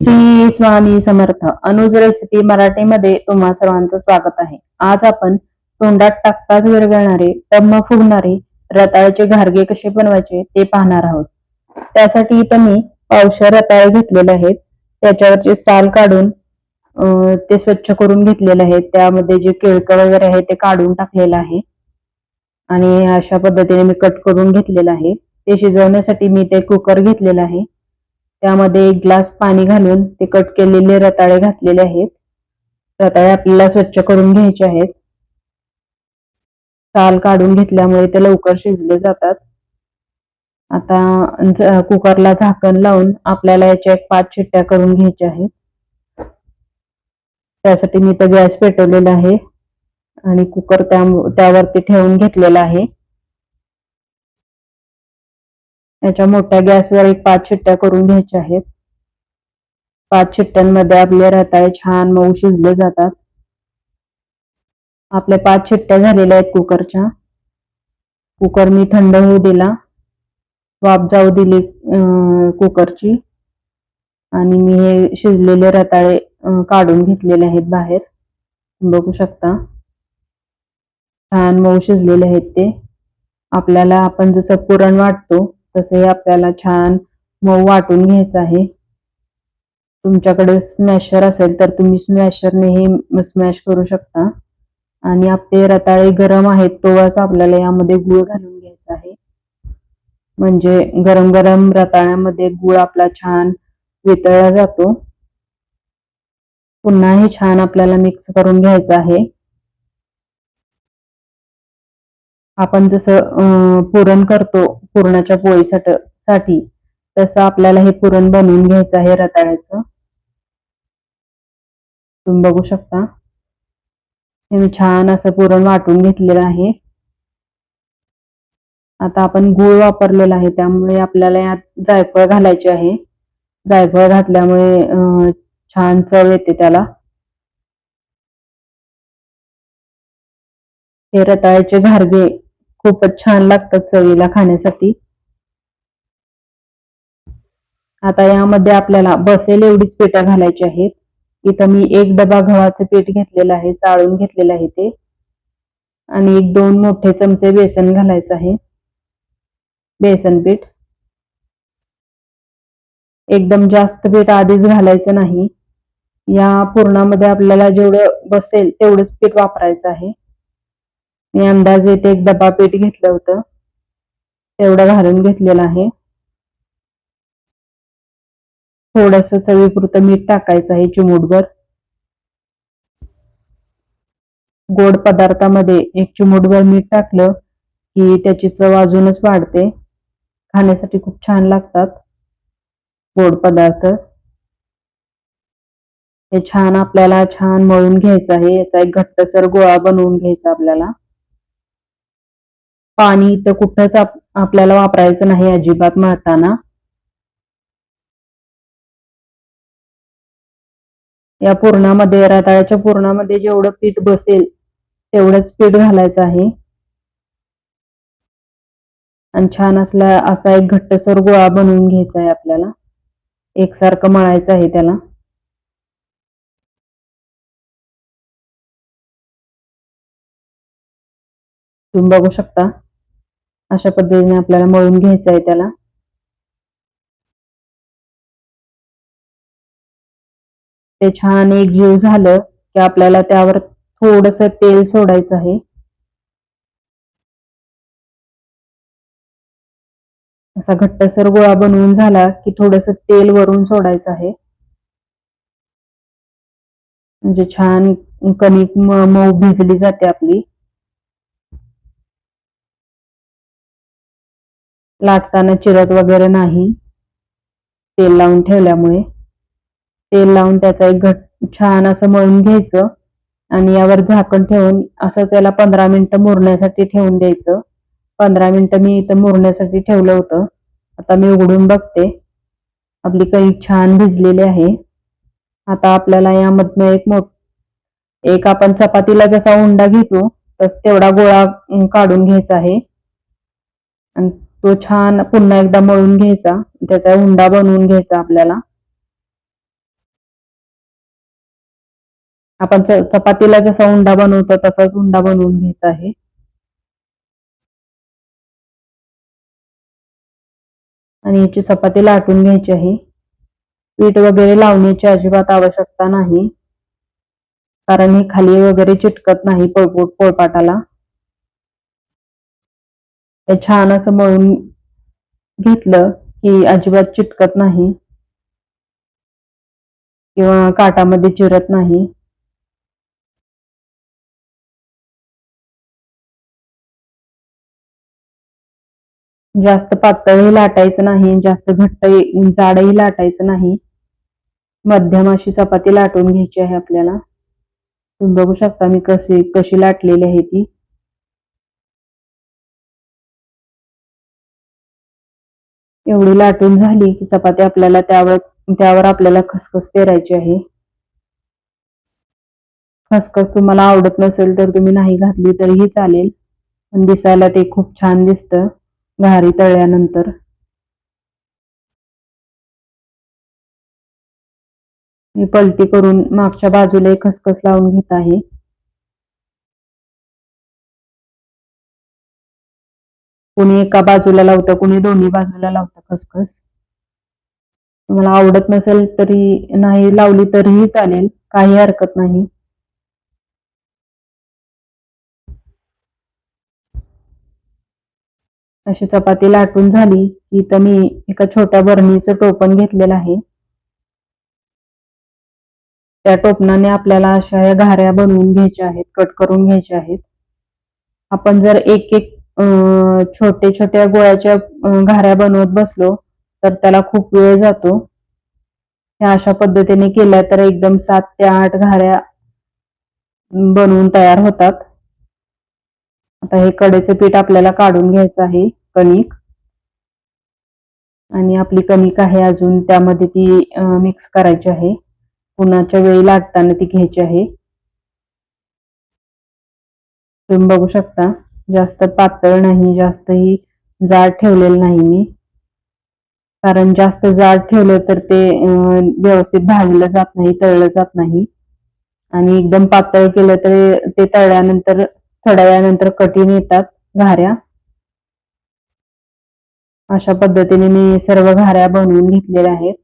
Shri Swami Samarth. Anuj recipe मराठीमध्ये तुम्हा सर्वांचं स्वागत आहे. आज आपण तोंडात टाकताच विरघळणारे टम्म फुगणारे रताळ्याचे घारगे कसे बनवायचे ते पाहणार आहोत. त्यासाठी इथं मी पावशे रताळे घेतलेले आहेत. त्याच्यावरचे साल काढून ते स्वच्छ करून घेतलेले आहेत. त्यामध्ये जे केळकं वगैरे आहे ते काढून टाकलेलं आहे. आणि अशा पद्धतीने मी कट करून घेतलेलं आहे. ते शिजवण्यासाठी मी ते कुकर घेतलेलं आहे. त्यामध्ये एक ग्लास पाणी घालून ते कट केलेले रताळे घातलेले आहेत. रताळे आपल्याला स्वच्छ करून घ्यायचे आहेत. साल काढून घेतल्यामुळे ते लवकर शिजले जातात. आता कुकरला झाकण लावून आपल्याला याच्या एक पाच शिट्ट्या करून घ्यायच्या आहेत. त्यासाठी मी तर गॅस पेटवलेला आहे आणि कुकर त्या त्यावरती ठेवून घेतलेला आहे. याच्या मोठ्या गॅसवर एक पाच शिट्ट्या करून घ्यायच्या आहेत. पाच शिट्ट्यांमध्ये आपले रताळे छान मऊ शिजले जातात. आपल्या पाच शिट्ट्या झालेल्या आहेत कुकरच्या. कुकर मी थंड होऊ दिला. वाफ जाऊ दिली कुकरची. आणि मी हे शिजलेले रताळे काढून घेतलेले आहेत बाहेर. बघू शकता. छान मऊ शिजलेले आहेत ते. आपल्याला आपण जसं पुरण वाटतो तसे आपल्याला छान मऊ वाटून घ्यायचं आहे. तुमच्याकडे स्मॅशर असेल तर तुम्ही स्मॅशरने हे स्मॅश करू शकता. आणि आपले रताळे गरम आहेत तोच आपल्याला यामध्ये गुळ घालून घ्यायचा आहे. म्हणजे गरम गरम रताळ्यामध्ये गुळ आपला छान वितळला जातो. पुन्हा हे छान आपल्याला मिक्स करून घ्यायचं आहे. आपण जसं पुरण करतो पुरणाच्या पोळीसाठी साठी तसं आपल्याला हे पुरण बनवून घ्यायचं आहे रताळ्याचं. तुम्ही बघू शकता. हे मी छान असं पुरण वाटून घेतलेलं आहे. आता आपण गूळ वापरलेला आहे त्यामुळे आपल्याला यात जायफळ घालायचे आहे. जायफळ घातल्यामुळे छान चव येते त्याला. हे रताळ्याचे घारगे खूपच छान लागतात चवीला खाण्यासाठी. आता यामध्ये आपल्याला बसेल एवढीच पेटा घालायची आहेत. इथं मी एक डबा गव्हाचं पीठ घेतलेलं आहे चाळून घेतलेलं आहे ते. आणि एक दोन मोठे चमचे बेसन घालायचं आहे. बेसन पीठ. एकदम जास्त पीठ आधीच घालायचं नाही. या पूर्णामध्ये आपल्याला जेवढं बसेल तेवढंच पीठ वापरायचं आहे. मी अंदाजे ते एक डबा पीठ घेतलं होतं. तेवढं घालून घेतलेलं आहे. थोडस चवीपुरतं मीठ टाकायचं आहे चिमूटभर. गोड पदार्थामध्ये एक चिमूटभर मीठ टाकलं की त्याची चव अजूनच वाढते. खाण्यासाठी खूप छान लागतात गोड पदार्थ. हे छान आपल्याला छान मळून घ्यायचं आहे. याचा एक घट्टसर गोळा बनवून घ्यायचा आपल्याला. पाणी इथं कुठंच आपल्याला वापरायचं नाही अजिबात मळताना. या पूर्णामध्ये रताळ्याच्या पूर्णामध्ये जेवढं पीठ बसेल तेवढंच पीठ घालायचं आहे. आणि छान असला असा एक घट्टसर गोळा बनवून घ्यायचा आहे आपल्याला. एकसारखं मळायचं आहे त्याला. तुम्ही बघू शकता. अशा पद्धतीने आपल्याला मळून घ्यायचं आहे त्याला. ते छान एक जीव झालं की आपल्याला त्यावर थोडस तेल सोडायचं आहे. असा घट्टसर गोळा बनवून झाला की थोडस तेल वरून सोडायचं आहे. म्हणजे छान कणिक मऊ भिजली जाते आपली. लाटताना चिरत वगैरे नाही. तेल लावून ठेवल्यामुळे. तेल लावून त्याचा एक घट छान असं मळून घ्यायचं. आणि यावर झाकण ठेवून असंच याला पंधरा मिनिटं मुरण्यासाठी ठेवून द्यायचं. पंधरा मिनिटं मी इथं मुरण्यासाठी ठेवलं होतं. आता मी उघडून बघते. आपली कणिक छान भिजलेली आहे. आता आपल्याला यामधनं एक मोठ एक आपण चपातीला जसा उंडा घेतो तस तेवढा गोळा काढून घ्यायचा आहे. तो छान पुन्हा एकदा मळून घ्यायचा त्याचा हुंडा बनवून घ्यायचा आपल्याला. आपण चपातीला जसा हुंडा बनवतो तसाच हुंडा बनवून घ्यायचा आहे. आणि याची चपाती लाटून घ्यायची आहे. पीठ वगैरे लावण्याची अजिबात आवश्यकता नाही. कारण हे खाली वगैरे चिटकत नाही पोळपोट पोळपाटाला. ते छान असं मळून घेतलं की अजिबात चिटकत नाही. किंवा काटामध्ये चिरत नाही. जास्त पातळही लाटायचं नाही जास्त घट्ट जाडही लाटायचं नाही. मध्यम अशी चपाती लाटून घ्यायची आहे आपल्याला. तुम्ही बघू शकता मी कशी कशी लाटलेली आहे ती. एवढी लाटून झाली की चपाती आपल्याला त्यावर त्यावर आपल्याला खसखस पेरायची आहे. खसखस तुम्हाला आवडत नसेल तर तुम्ही नाही घातली तरीही चालेल. पण दिसायला ते खूप छान दिसतं घारी तळल्यानंतर. मी पलटी करून मागच्या बाजूला खसखस लावून घेत आहे. कुणी एका बाजूला लावतं कुणी दोन्ही बाजूला लावतं खसखस. तुम्हाला आवडत नसेल तरी नाही लावली तरीही चालेल काही हरकत नाही. अशी चपाती लाटून झाली की तर मी एका छोट्या बरणीचं टोपण घेतलेलं आहे. त्या टोपणाने आपल्याला अशा या घाऱ्या बनवून घ्यायच्या आहेत कट करून घ्यायच्या आहेत. आपण जर एक एक छोटे छोट्या गोळ्याच्या घाऱ्या बनवत बसलो तर त्याला खूप वेळ जातो. ह्या अशा पद्धतीने केल्या तर एकदम सात ते आठ घाऱ्या बनवून तयार होतात. आता हे कडेचं पीठ आपल्याला काढून घ्यायचं आहे कणिक. आणि आपली कणिक आहे अजून त्यामध्ये ती मिक्स करायची आहे. पुन्हाच्या वेळी लाटताना ती घ्यायची आहे. तुम्ही बघू शकता. जास्त पातळ नाही जास्तही जाड ठेवलेलं नाही मी. कारण जास्त जाड ठेवलं तर ते व्यवस्थित भाजलं जात नाही तळलं जात नाही. आणि एकदम पातळ केलं तर ते तळल्यानंतर थोड्या वेळानंतर कठीण येतात घाऱ्या. अशा पद्धतीने मी सर्व घाऱ्या बनवून घेतलेल्या आहेत.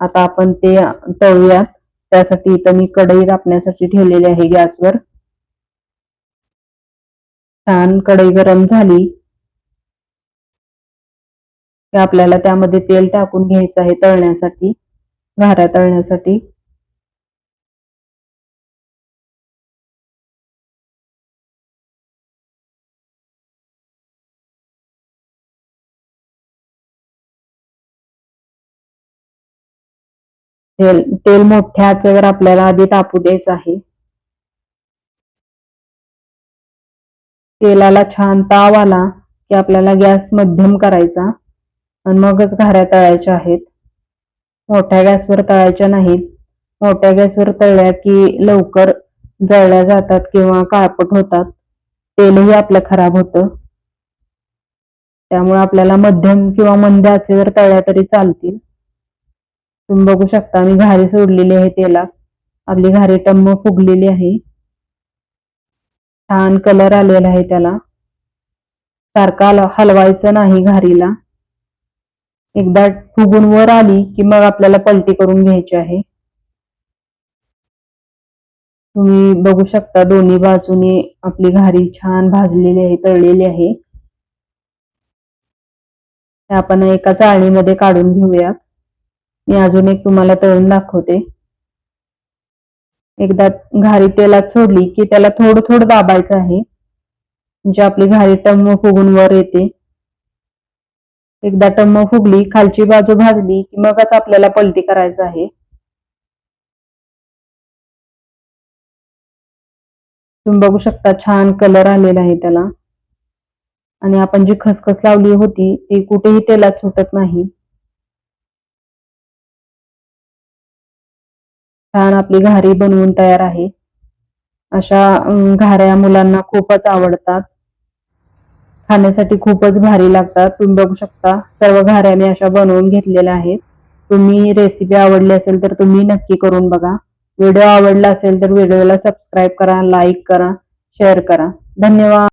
आता आपण ते तळूयात. त्यासाठी इथं मी कढई कापण्यासाठी ठेवलेली आहे गॅसवर. छान कढई गरम झाली. की आपल्याला त्यामध्ये तेल टाकून घ्यायचं आहे तळण्यासाठी घाऱ्या तळण्यासाठी. तेल तेल मोठ्या आचेवर आपल्याला आधी तापू द्यायचं आहे. तेलाला छान ताव आला की आपल्याला गॅस मध्यम करायचा. आणि मगच घाऱ्या तळायच्या आहेत. मोठ्या गॅसवर तळायच्या नाहीत. मोठ्या गॅसवर तळल्या की लवकर जळल्या जातात किंवा काळपट होतात. तेलही आपलं खराब होतं. त्यामुळे आपल्याला मध्यम किंवा मंद आचेवर तळल्या तरी चालतील. तुम्ही बघू शकता मी घारी सोडलेली आहे तेलात. आपली घारी टम्म फुगलेली आहे. छान कलर आलेला आहे त्याला. सारखा हलवायचं नाही घारीला. एकदा फुगून वर आली की मग आपल्याला पलटी करून घ्यायची आहे. तुम्ही बघू शकता दोन्ही बाजूने आपली घारी छान भाजलेली आहे तळलेली आहे. आपण एका चाळणीमध्ये काढून घेऊयात. मी अजून एक तुम्हाला तळून दाखवते. एकदा घारी तेलात सोडली की त्याला थोडं थोडं दाबायचं आहे. म्हणजे आपली घारी टम्म फुगून वर येते. एकदा टम्म फुगली खालची बाजू भाजली की मगच आपल्याला पलटी करायचं आहे. तुम्ही बघू शकता छान कलर आलेला आहे त्याला. आणि आपण जी खसखस लावली होती ती कुठेही तेलात सुटत नाही. छान आपली घारी बनवून तयार आहे. अशा घाऱ्या मुलांना खूपच आवडतात. खाण्यासाठी खूपच भारी लागतात. तुम्ही बघू शकता सर्व घाऱ्या मी अशा बनवून घेतलेल्या आहेत. तुम्ही रेसिपी आवडली असेल तर तुम्ही नक्की करून बघा. व्हिडिओ आवडला असेल तर व्हिडिओला सबस्क्राईब करा लाईक करा शेअर करा. धन्यवाद.